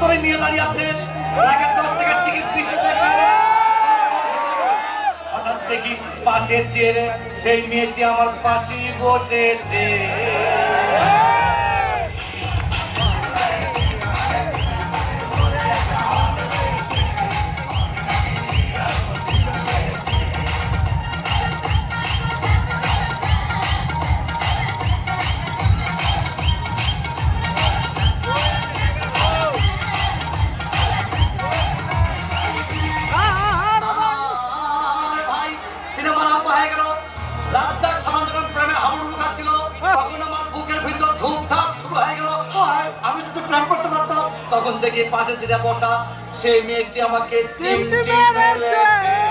হলে নিয়ে দাঁড়িয়ে আছে। দশ টিকিট হঠাৎ দেখি পাশে চেয়ে সেই মেয়েটি আমার পাশে বসেছে। তখন দেখি পাশে ছিঁড়ে বসা সেই মেয়েটি আমাকে চিমটি মেরেছে।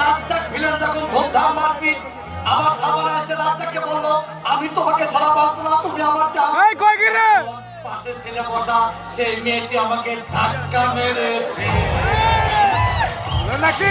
রাজ্জাক ভিলেন যখন ধোধা মারবি আবার সাবান এসে রাজ্জাককে বলল আমি তোমাকে ছাড়া বাঁচবো না তুমি আমার চাও। এই কই গিরে? পাশে ছেলে বসা সেই মেয়েটি আমাকে ধাক্কা মেরেছে। নাকি?